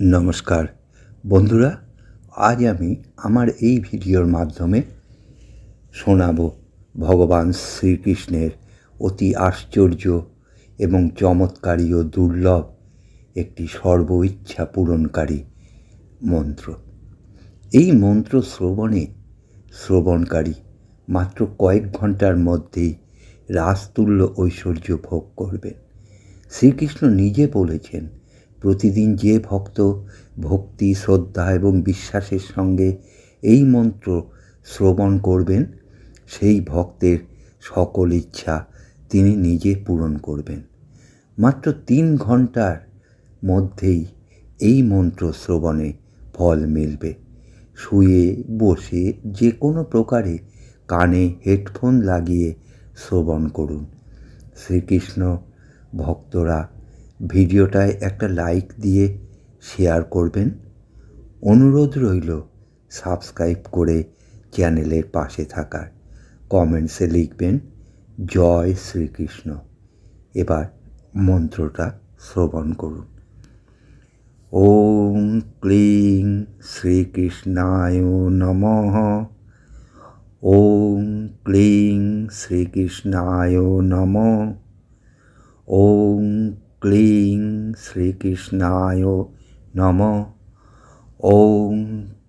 নমস্কার। বন্ধুরা, আজ আমি আমার এই ভিডিওর মাধ্যমে শোনাবো ভগবান শ্রীকৃষ্ণের অতি আশ্চর্য এবং চমৎকারী ও দুর্লভ একটি সর্ব ইচ্ছা পূরণকারী মন্ত্র। এই মন্ত্র শ্রবণে শ্রবণকারী মাত্র কয়েক ঘণ্টার মধ্যেই রাসতুল্য ঐশ্বর্য ভোগ করবেন। শ্রীকৃষ্ণ নিজে বলেছেন প্রতিদিন যে ভক্ত ভক্তি, শ্রদ্ধা এবং বিশ্বাসের সঙ্গে এই মন্ত্র শ্রবণ করবেন, সেই ভক্তের সকল ইচ্ছা তিনি নিজে পূরণ করবেন। মাত্র তিন ঘণ্টার মধ্যেই এই মন্ত্র শ্রবণে ফল মিলবে। শুয়ে বসে যে কোনো প্রকারে কানে হেডফোন লাগিয়ে শ্রবণ করুন। শ্রীকৃষ্ণ ভক্তরা ভিডিওটায় একটা লাইক দিয়ে শেয়ার করবেন। অনুরোধ রইল, সাবস্ক্রাইব করে চ্যানেলের পাশে থাকার কমেন্টসে লিখবেন, জয় শ্রীকৃষ্ণ। এবার মন্ত্রটা শ্রবণ করুন। ওম ক্লিং শ্রীকৃষ্ণায় নমঃ। ওম ক্লিং শ্রীকৃষ্ণায় নমঃ। ওম ক্লিং শ্রীকৃষ্ণায় নমঃ। ওম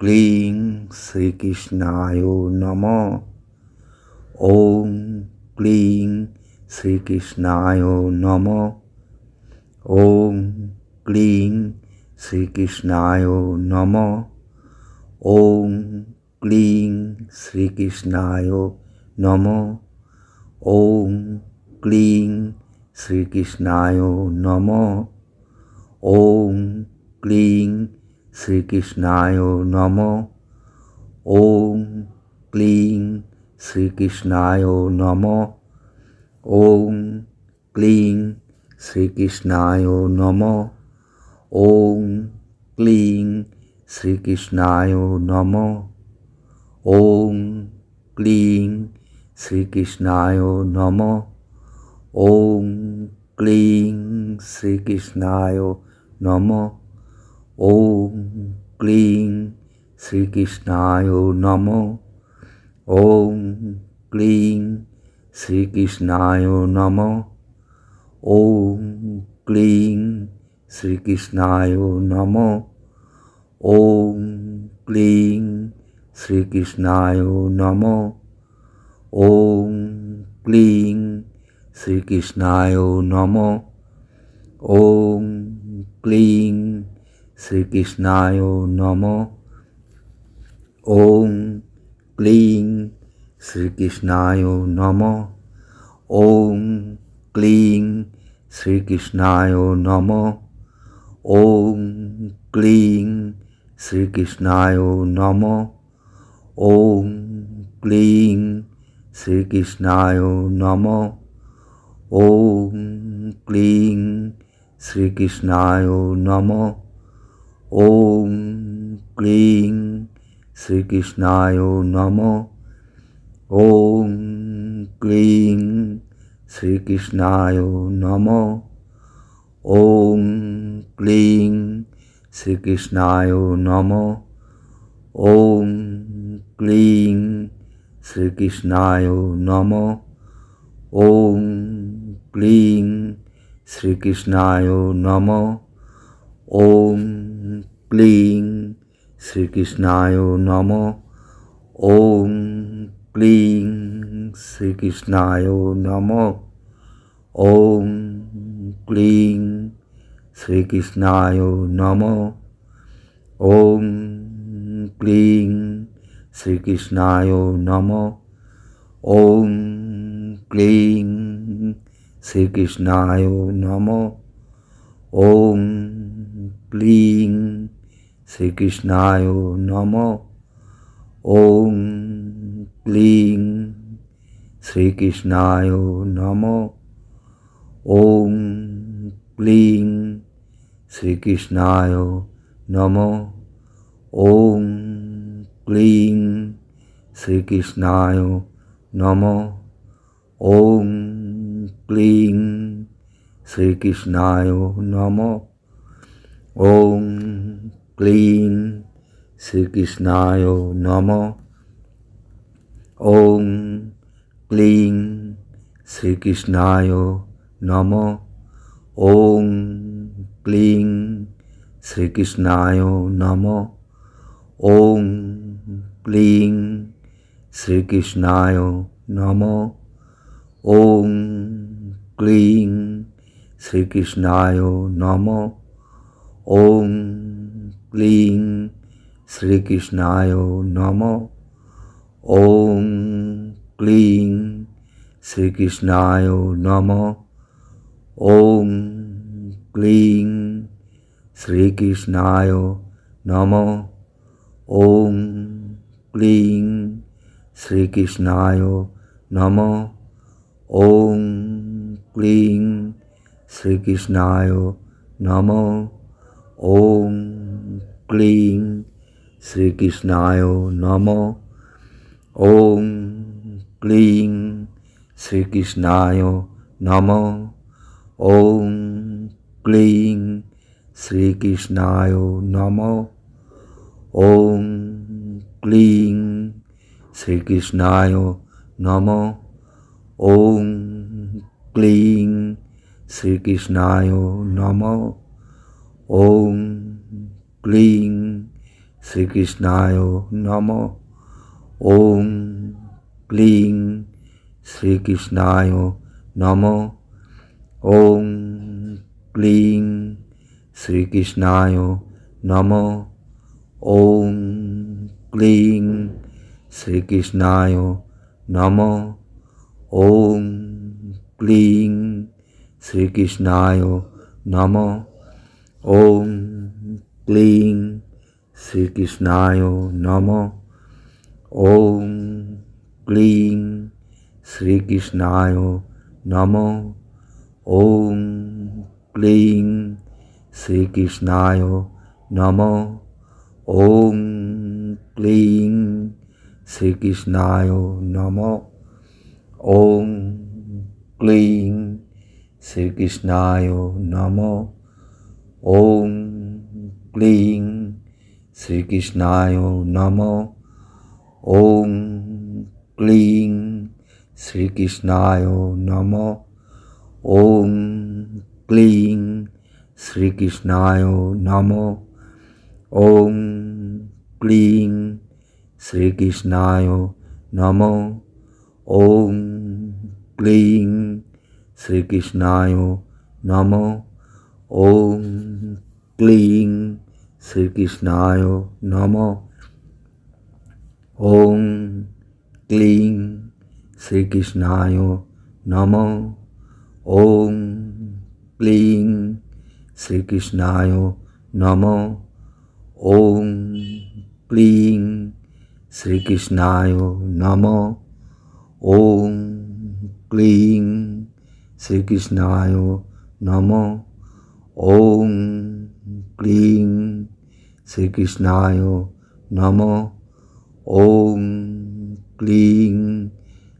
ক্লিং শ্রীকৃষ্ণায় নমঃ। ওম ক্লিং শ্রীকৃষ্ণায় নমঃ। ওম ক্লিং শ্রীকৃষ্ণায় নমঃ। ওম ক্লিং শ্রীকৃষ্ণায় নমঃ। ওম ক্লিং শ্রীকৃষ্ণায় নমঃ। ওম ক্লিং শ্রীকৃষ্ণায় নমঃ। ওম ক্লিং শ্রীকৃষ্ণায় নমঃ। ওম ক্লিং শ্রীকৃষ্ণায় নমঃ। ওম ক্লিং শ্রীকৃষ্ণায় নমঃ। ওম ক্লিং শ্রীকৃষ্ণায় নমঃ। ওম ক্লিং শ্রীকৃষ্ণায় নমঃ। ওম ক্লিং শ্রীকৃষ্ণায় নমঃ। ওম ক্লিং শ্রীকৃষ্ণায় নমঃ। ওম ক্লিং শ্রীকৃষ্ণায় নমঃ। ওম ক্লিং শ্রীকৃষ্ণায় নমঃ। ওম ক্লিং শ্রীকৃষ্ণায় নমঃ। ওম ক্লিং শ্রীকৃষ্ণায় নমঃ। ওম ক্লিং শ্রীকৃষ্ণায় নমঃ। ওম ক্লিং শ্রীকৃষ্ণায় নমঃ। ওম ক্লিং শ্রীকৃষ্ণায় নমঃ। ওম ক্লিং শ্রীকৃষ্ণায় নমঃ। ওম ক্লিং শ্রীকৃষ্ণায় নমঃ। ওম ক্লিং শ্রীকৃষ্ণায় নমঃ। ওম ক্লিং শ্রীকৃষ্ণায় নমঃ। ওম ক্লিং শ্রীকৃষ্ণায় নমঃ। ওম ক্লিং শ্রীকৃষ্ণায় নমঃ। ওম ক্লিং শ্রীকৃষ্ণায় নমঃ ওম ক্লিং শ্রীকৃষ্ণায় নমঃ ওম ক্লিং শ্রীকৃষ্ণায় নমঃ ওম ক্লিং শ্রীকৃষ্ণায় নমঃ ওম ক্লিং শ্রীকৃষ্ণায় নমঃ ওম ক্লিং শ্রীকৃষ্ণায় নমঃ। ওম ক্লিং শ্রীকৃষ্ণায় নমঃ। ওম ক্লিং শ্রীকৃষ্ণায় নমঃ। ওম ক্লিং শ্রীকৃষ্ণায় নমঃ। ওম ক্লিং শ্রীকৃষ্ণায় নমঃ। ওম ক্লিং শ্রীকৃষ্ণায় নমঃ। ওং ক্লিং শ্রীকৃষ্ণায় নম। ওং ক্লিং শ্রীকৃষ্ণায় নম। ওং ক্লিং শ্রীকৃষ্ণায় নম। ওং ক্লিং শ্রীকৃষ্ণায় নম। ওং ক্লিং শ্রীকৃষ্ণায় নম। ওং ক্লিং শ্রীকৃষ্ণায় নম। ওং ক্লিং শ্রীকৃষ্ণায় নম। ওং ক্লিং শ্রীকৃষ্ণায় নম। ওং ক্লিং শ্রীকৃষ্ণায় নম। ওং ক্লিং শ্রীকৃষ্ণায় নম ওং ক্লিং শ্রীকৃষ্ণায় নম ওং ক্লিং শ্রীকৃষ্ণায় নম ওং ক্লিং শ্রীকৃষ্ণায় নম ওং ক্লিং শ্রীকৃষ্ণায় নম ওং ক্লিং শ্রীকৃষ্ণায় নম। ওং ক্লিং শ্রীকৃষ্ণায় নম। ওং ক্লিং শ্রীকৃষ্ণায় নম। ওং ক্লিং শ্রীকৃষ্ণায় নম। ওং ক্লিং শ্রীকৃষ্ণায় নম। ওং ক্লিং শ্রীকৃষ্ণায় নম। ওং ক্লিং শ্রীকৃষ্ণায় নম। ওং ক্লিং শ্রীকৃষ্ণায় নম। ওং ক্লিং শ্রীকৃষ্ণায় নম। ওং ক্লিং শ্রীকৃষ্ণায় নম। ওং ক্লিং শ্রীকৃষ্ণায় নম। ওং ক্লিং শ্রীকৃষ্ণায় নম। ওং ক্লিং শ্রীকৃষ্ণায় নম। ওং ক্লিং শ্রীকৃষ্ণায় নম। ওং ক্লিং শ্রীকৃষ্ণায় নম। ওং ক্লিং শ্রীকৃষ্ণায় নম ওং ক্লিং শ্রীকৃষ্ণায় নম ওং ক্লিং শ্রীকৃষ্ণায় নম ওং ক্লিং শ্রীকৃষ্ণায় নম ওং ক্লিং শ্রীকৃষ্ণায় নম ওং ক্লিং শ্রীকৃষ্ণায় নম। ওং ক্লিং শ্রীকৃষ্ণায় নম। ওং ক্লিং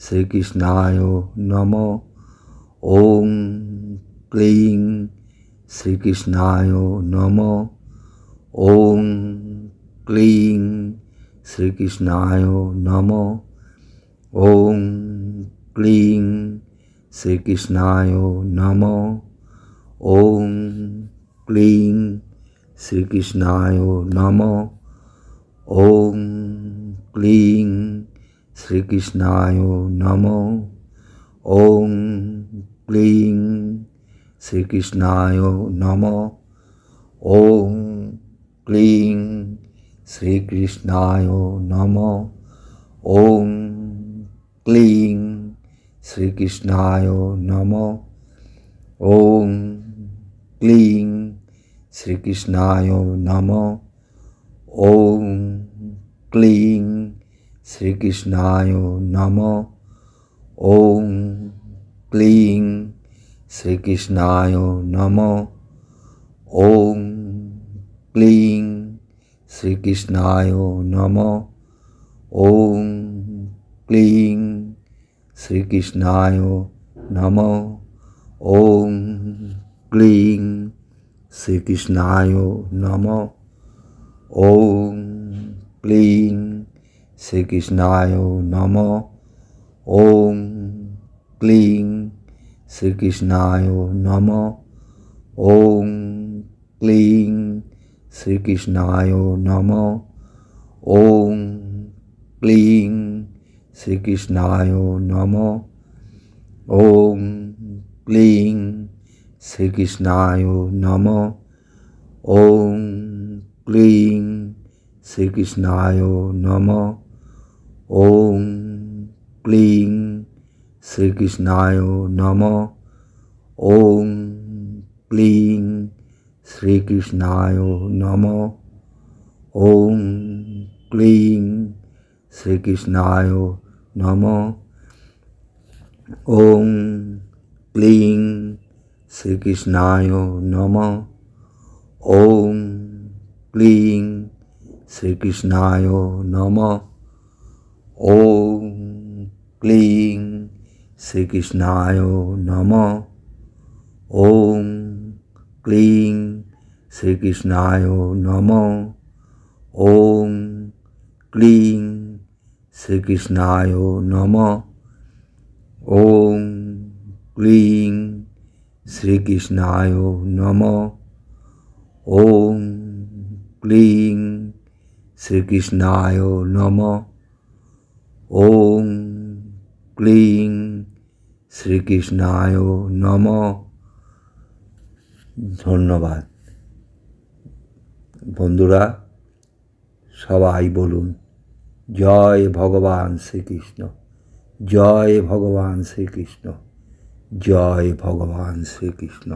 শ্রীকৃষ্ণায় নম। ওং ক্লিং শ্রীকৃষ্ণায় নম। ওং ক্লিং শ্রীকৃষ্ণায় নম। ওং ক্লিং শ্রীকৃষ্ণায় নম। ওং ক্লিং শ্রীকৃষ্ণায় নম। ওং ক্লিং শ্রীকৃষ্ণায় নম। ওং ক্লিং শ্রীকৃষ্ণায় নম। ওং ক্লিং শ্রীকৃষ্ণায় নম। ওং ক্লিং শ্রীকৃষ্ণায় নম। ওং ক্লিং শ্রীকৃষ্ণায় নম। ওং ক্লিং শ্রীকৃষ্ণায় নম। ওং ক্লিং শ্রীকৃষ্ণায় নম। ওং ক্লিং শ্রীকৃষ্ণায় নম। ওং ক্লিং শ্রীকৃষ্ণায় নম। ওং ক্লিং শ্রীকৃষ্ণায় নম। ওং ক্লিং শ্রীকৃষ্ণায় নম। ওং ক্লিং শ্রীকৃষ্ণায় নম। ওং ক্লিং শ্রীকৃষ্ণায় নম। ওং ক্লিং শ্রীকৃষ্ণায় নম। ওং ক্লিং শ্রীকৃষ্ণায় নম। ওং ক্লিং শ্রীকৃষ্ণায় নম। ওং ক্লিং শ্রীকৃষ্ণায় নম। ওং ক্লিং শ্রীকৃষ্ণায় নম। ওং ক্লিং শ্রীকৃষ্ণায় নম। ওং ক্লিং শ্রীকৃষ্ণায় নম। ওং ক্লিং শ্রীকৃষ্ণায় নম। ওং ক্লিং শ্রীকৃষ্ণায় নম। ওং ক্লিং শ্রীকৃষ্ণায় নম। ওং ক্লিং শ্রীকৃষ্ণায় নম। ওং ক্লিং শ্রীকৃষ্ণায় নম। ওং ক্লিং শ্রীকৃষ্ণায় নম। ওং ক্লিং শ্রীকৃষ্ণায় নম। ধন্যবাদ। বন্ধুরা, সবাই বলুন। জয় ভগবান শ্রীকৃষ্ণ জয় ভগবান শ্রীকৃষ্ণ জয় ভগবান শ্রীকৃষ্ণ